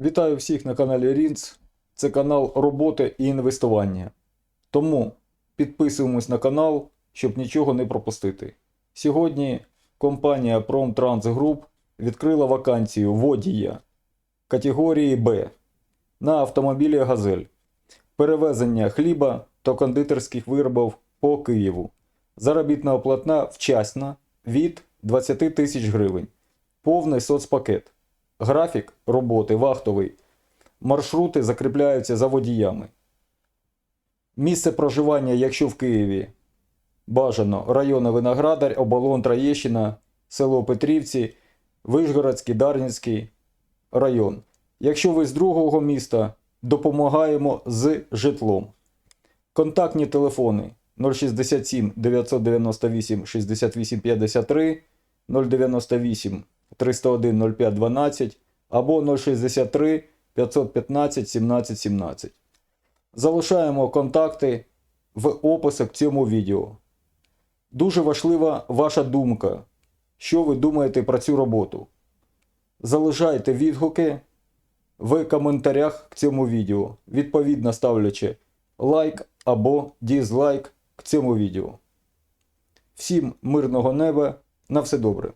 Вітаю всіх на каналі Рінц. Це канал роботи і інвестування. Тому підписуємось на канал, щоб нічого не пропустити. Сьогодні компанія Pромtranс Group відкрила вакансію водія категорії Б на автомобілі Газель. Перевезення хліба та кондитерських виробів по Києву. Заробітна оплатна вчасна від 20 тисяч гривень. Повний соцпакет. Графік роботи вахтовий. Маршрути закріпляються за водіями. Місце проживання, якщо в Києві, бажано райони Виноградар, Оболон, Троєщина, село Петрівці, Вишгородський, Дарницький район. Якщо ви з другого міста, допомагаємо з житлом. Контактні телефони 067 998 68 53 098 301 05 12 або 063 515 17 17. Залишаємо контакти в описах к цьому відео. Дуже важлива ваша думка. Що ви думаєте про цю роботу? Залишайте відгуки в коментарях к цьому відео, відповідно ставлячи лайк або дізлайк к цьому відео. Всім мирного неба, на все добре!